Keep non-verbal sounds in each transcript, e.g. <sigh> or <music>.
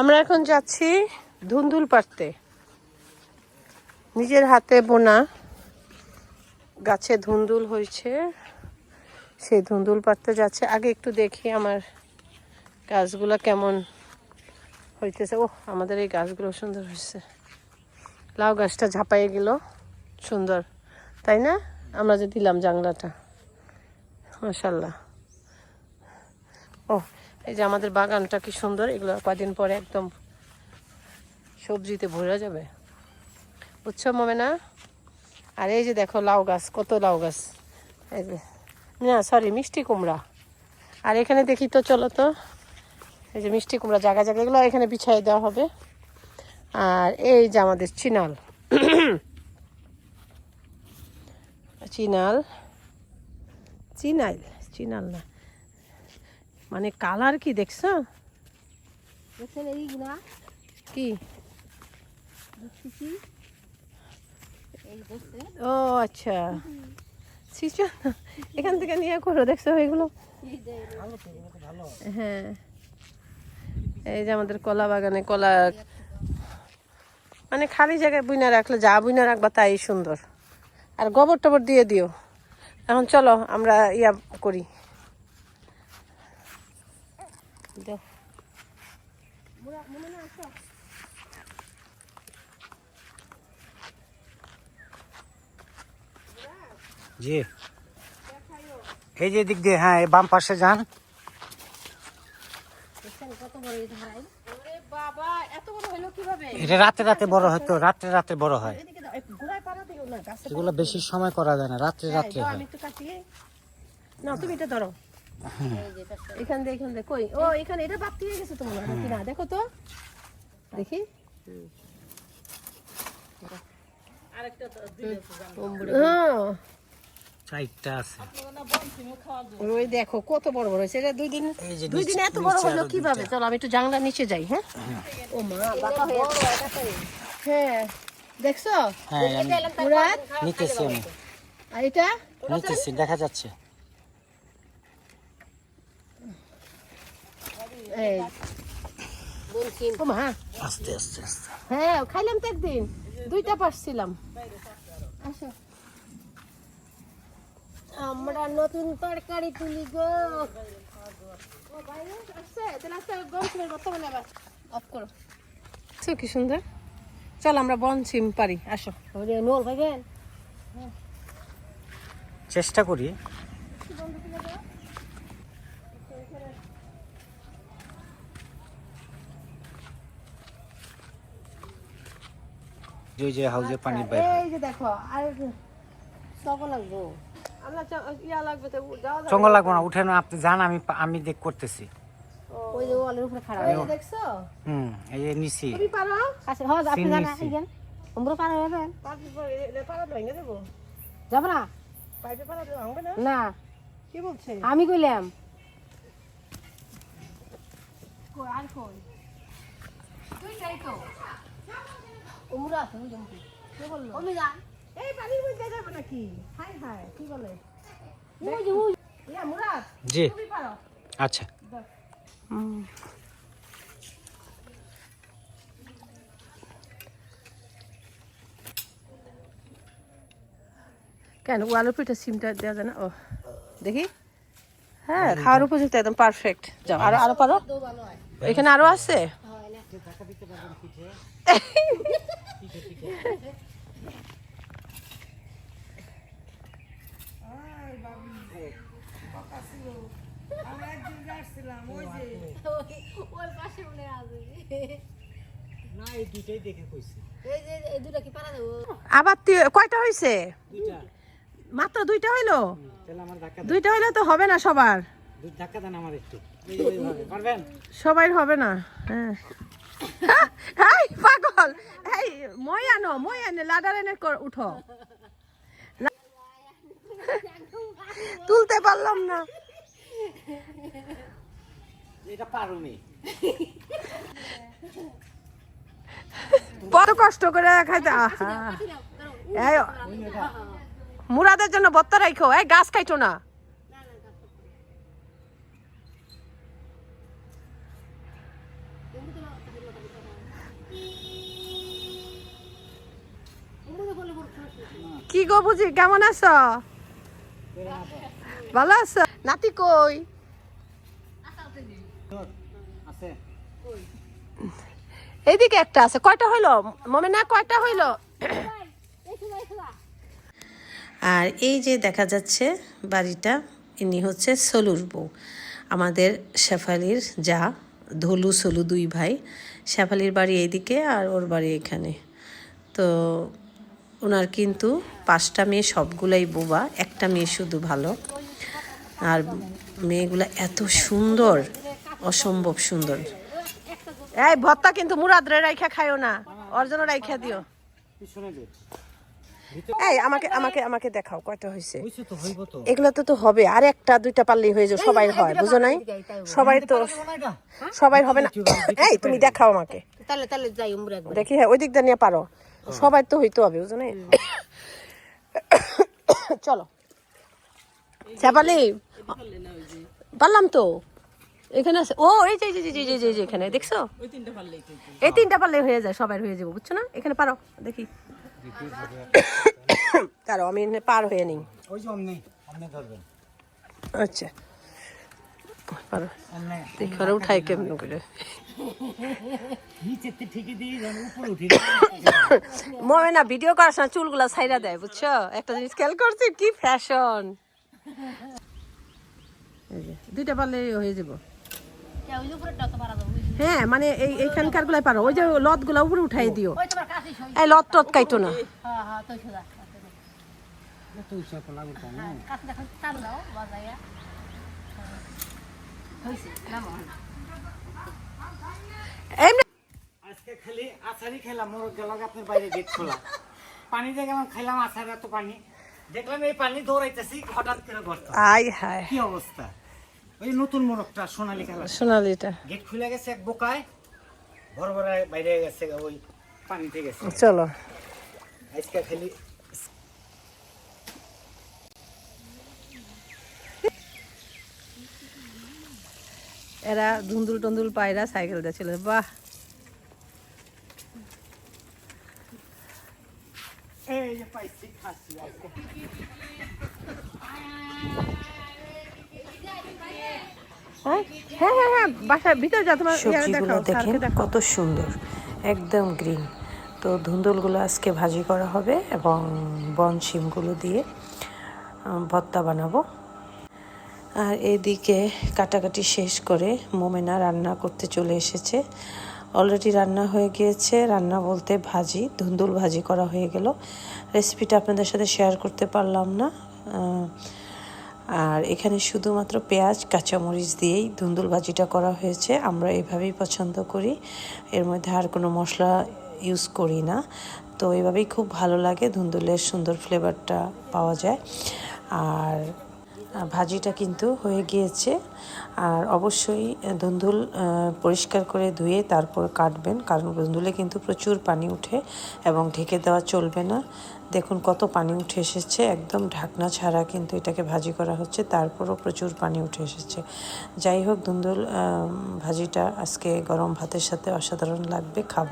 আমরা এখন যাচ্ছি ধুন্দুল পাড়তে। নিজের হাতে বোনা গাছে ধুন্দুল হয়েছে। সেই ধুন্দুল পাড়তে যাচ্ছে। আগে একটু দেখি আমার গাছগুলো কেমন হইতেছে। ও আমাদের এই গাছগুলো সুন্দর হয়েছে। লাউ গাছটা ঝাঁপাইয়ে গেল। সুন্দর, তাই না? আমরা যে দিলাম জাংলাটা মাশাল্লাহ ও এই যে আমাদের বাগানটা কি সুন্দর, এগুলো কদিন পরে একদম সবজিতে ভরে যাবে। বুঝছ মমে না আর এই যে দেখো লাউ গাছ, কত লাউ গাছ। এই যে, না সরি মিষ্টি কুমড়া। আর এখানে দেখি তো, চলো তো। এই যে মিষ্টি কুমড়া জায়গা জায়গা এগুলো এখানে বিছাই দেওয়া হবে। আর এই যে আমাদের চিনাল। চিনাল? চিনাইল চিনাল না। মানে কালার কি দেখছ? কি? ও আচ্ছা। শিশু এখান থেকে নিয়ে করো দেখছ এগুলো? হ্যাঁ। এই যে আমাদের কলা বাগানে কলা মানে খালি জায়গায় বুইনা রাখলে যা বুইনা রাখবা তাই সুন্দর। আর গোবর টবর দিয়ে দিও। এখন চলো আমরা ইয়া করি। জি। এই যে দিক দিয়ে হ্যাঁ এই বাম পাশে যান। বড় এই ধারাই ওরে বাবা এত বড় হলো কীভাবে? এটা রাতে রাতে বড় হয়তো রাত্রে রাতে বড় হয়। এগুলো বেশি সময় করা যায় না রাত্রে রাত্রে হয়। না তুমি এটা ধরো। এখান দিয়ে এখান দিয়ে। কই? ও এখানে এটা দিয়ে গেছে তো মনে হয় নাকি না? দেখো তো। দেখি। হ্যাঁ, চারটা আছে। ওই দেখো কত বড় বড় হয়েছে। এটা দুই দিন দুই দিন এত বড় হলো কীভাবে? চলো আমি একটু জানলা নিচে যাই হ্যাঁ? ও মা বাবা হ্যাঁ দেখছ? হ্যাঁ মুরাদ? নিতেছি আমি। আর এটা? নিতেছি দেখা যাচ্ছে এই বলছি ও মা আস্তে আস্তে আস্তে। হ্যাঁ খাইলাম তো একদিন। দুইটা পারছিলাম। আসো। আমরা নতুন তরকারি তুলি গো। তো কি সুন্দর। চল আমরা বন সিম পারি। আসো। ভাইবেন চেষ্টা করি। যে যে হাউজের পানির বাইরে। এই যে দেখো আর লাগবো। আমরা ইয়া লাগবে তো যাওয়া লাগবো না উঠে না আপনি যান আমি আমি দেখ করতেছি। ওই যে ওয়ালের উপরে খাড়া। দেখছ? হুম এই যে নিছি তুমি পারো? কাছে হ্যাঁ আপনি জানা। এইখান পার হবেন ভেঙে দেবো। যাব না? পাইপে পারা দেবো হবে না? না। কি বলছে? আমি কইলাম। কই, আর কই? দুইটাই তো। উমরা আছে বুঝুন কে বলল? আমি যা এই পানির মধ্যে যাবে নাকি? হাই হাই কি বলে? ওই যে ওই ইয়া মুরাদ জি। তুমি পারো? আচ্ছা। কেন আলু পিঠা সিমটা দেওয়া যায় না? ও দেখি। হ্যাঁ খাওয়ার উপযুক্ত একদম পারফেক্ট যাও। আরও আরও পারো? হয়। এখানে আরও আছে? <laughs> হয় আবার কয়টা হয়েছে মাত্র দুইটা হইল? দুইটা হইলে তো হবে না সবার। সবাই হবে না। হ্যাঁ। পাগল এই মই আনো মই আনে লাডার এনে উঠো। তুলতে পারলাম না। এটা পারুনি। কত কষ্ট করে খাইতে মুরাদের জন্য বত্তা রাখো এই গাছ খাইতো না? কি গো বুঝি? কেমন আছো? ভালো আছো? নাতি কই? এইদিকে একটা আছে। কয়টা হইল? মমে না কয়টা হইল? আর এই যে দেখা যাচ্ছে বাড়িটা, ইনি হচ্ছে সলুর বউ। আমাদের শেফালির যা, ধলু সলু দুই ভাই। শেফালির বাড়ি এইদিকে আর ওর বাড়ি এখানে। তো ওনার কিন্তু পাঁচটা মেয়ে সবগুলাই বোবা একটা মেয়ে শুধু ভালো। আর মেয়েগুলা এত সুন্দর অসম্ভব সুন্দর। এই ভত্তা কিন্তু মুরাদরে রাইখা খাইও না ওর জন্য রাইখা দিও। এই আমাকে আমাকে আমাকে দেখাও কয়টা হয়েছে হইছে তো হইব তো। এগুলো তো তো হবে আর একটা দুইটা পারলেই হয়ে যাবে সবাই হয় বুঝো নাই? সবাই তো সবাই হবে না। এই তুমি দেখাও আমাকে। তাহলে তাহলে যাই উমরা দেখি হ্যাঁ ওই দিক দিয়ে নিয়ে পারো। সবাই তো হইতে হবে বুঝো নাই <coughs> চলো। চাপালি পারলাম তো? এখানে আছে ও এই যে এই যে, এই যে, এই যে, যে এখানে দেখছ? এই তিনটা পারলে হয়ে যায় সবাই হয়ে যাব বুঝছ না? এখানে পারো দেখি। <coughs> কারও আমি এখানে পার হয়ে নিই। আচ্ছা। পারো। দেখো কেমন করে? মনে না ভিডিও করার সময় চুলগুলা ছাইরা দেয় বুঝছ? একটা জিনিস খেয়াল করছি? কি ফ্যাশন দুইটা পারলে হয়ে যাব। তো পারা যাবে হ্যাঁ মানে এই এইখানকার গুলাই পারো। ওই যে লতগুলা উপরে উঠাই দিও। এই লত টত কাইতো না। হ্যাঁ আজকে খালি আচারই খেলাম মোর গেল আপনার বাইরে গেট খোলা। পানি দিয়ে গেলাম খাইলাম আচার এত পানি। দেখলাম এই পানি দৌড়াইতেছি হঠাৎ করে গর্ত। আই হায়। কি অবস্থা? ওই নতুন মোরগটা সোনালি কালার। সোনালিটা। গেট খুলে গেছে এক বোকায় বড় বড় বাইরে গেছে ওই পানিতে গেছে। চলো। আজকে খালি এরা ধুন্দুল টন্দুল পায়রা সাইকেল যাচ্ছিল বাহ। এই যে পাইছি খাচ্ছি আজকে হ্যাঁ হ্যাঁ হ্যাঁ হ্যাঁ বাসার ভিতরে যা তোমার সবজিগুলো দেখেন কত সুন্দর একদম গ্রিন। তো ধুন্দুলগুলো আজকে ভাজি করা হবে এবং বন শিমগুলো দিয়ে ভর্তা বানাবো। আর এদিকে কাটাকাটি শেষ করে মোমেনা রান্না করতে চলে এসেছে। অলরেডি রান্না হয়ে গিয়েছে। রান্না বলতে ভাজি, ধুন্দুল ভাজি করা হয়ে গেল। রেসিপিটা আপনাদের সাথে শেয়ার করতে পারলাম না। আর এখানে শুধুমাত্র পেঁয়াজ, কাঁচামরিচ দিয়েই ধুন্দুল ভাজিটা করা হয়েছে। আমরা এভাবেই পছন্দ করি। এর মধ্যে আর কোনো মশলা ইউজ করি না। তো এভাবেই খুব ভালো লাগে ধুন্দুলের সুন্দর ফ্লেভারটা পাওয়া যায়। আর ভাজিটা কিন্তু হয়ে গিয়েছে। আর অবশ্যই ধুন্দুল পরিষ্কার করে ধুয়ে তারপর কাটবেন, কারণ ধুন্দুলে কিন্তু প্রচুর পানি উঠে এবং ঢেকে দেওয়া চলবে না। দেখুন কত পানি উঠে এসেছে, একদম ঢাকনা ছাড়া কিন্তু এটাকে ভাজি করা হচ্ছে, তারপরও প্রচুর পানি উঠে এসেছে। যাই হোক ধুন্দুল ভাজিটা আজকে গরম ভাতের সাথে অসাধারণ লাগবে, খাব।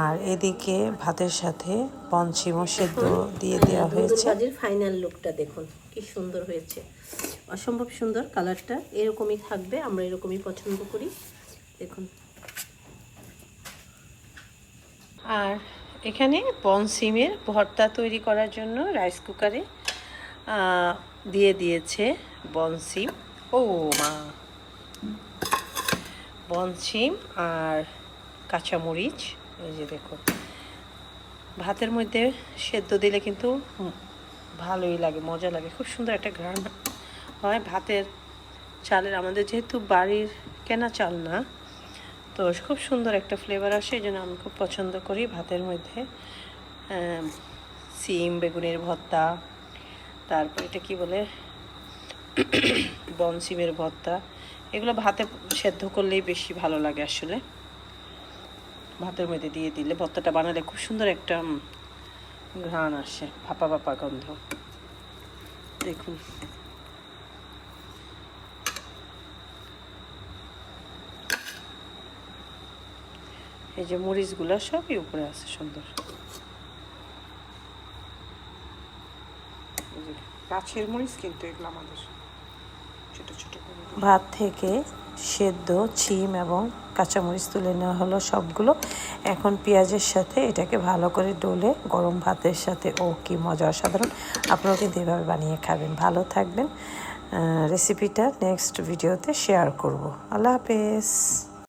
আর এদিকে ভাতের সাথে পঞ্চিমও সেদ্ধ দিয়ে দেওয়া হয়েছে। ভাজির ফাইনাল লুকটা দেখুন কি সুন্দর হয়েছে। অসম্ভব সুন্দর কালারটা এরকমই থাকবে আমরা এরকমই পছন্দ করি। দেখুন। আর এখানে বনসিমের ভর্তা তৈরি করার জন্য রাইস কুকারে দিয়ে দিয়েছে বনসিম ও মা! বনসিম আর কাঁচামরিচ এই যে দেখো ভাতের মধ্যে সেদ্ধ দিলে কিন্তু ভালোই লাগে, মজা লাগে। খুব সুন্দর একটা ঘ্রাণ হয় ভাতের চালের। আমাদের যেহেতু বাড়ির কেনা চাল না, তো খুব সুন্দর একটা ফ্লেভার আসে, এই জন্য আমি খুব পছন্দ করি ভাতের মধ্যে। সিম, বেগুনের ভর্তা, তারপর এটা কি বলে? বন সিমের ভর্তা। এগুলো ভাতে সেদ্ধ করলেই বেশি ভালো লাগে আসলে। ভাতের মধ্যে দিয়ে দিলে ভর্তাটা বানালে খুব সুন্দর একটা ঘ্রাণ আসে, ভাপা ভাপা গন্ধ। দেখুন। এই যে মরিচগুলো সবই উপরে আছে সুন্দর। গাছের মরিচ কিন্তু এগুলো আমাদের ছোট ছোট ভাত থেকে সেদ্ধ ছিম এবং কাঁচামরিচ তুলে নেওয়া হলো সবগুলো। এখন পেঁয়াজের সাথে এটাকে ভালো করে ডলে গরম ভাতের সাথে, ও কি মজা অসাধারণ। আপনারা কিন্তু এভাবে বানিয়ে খাবেন। ভালো থাকবেন। রেসিপিটা নেক্সট ভিডিওতে শেয়ার করব। আল্লাহ হাফেজ।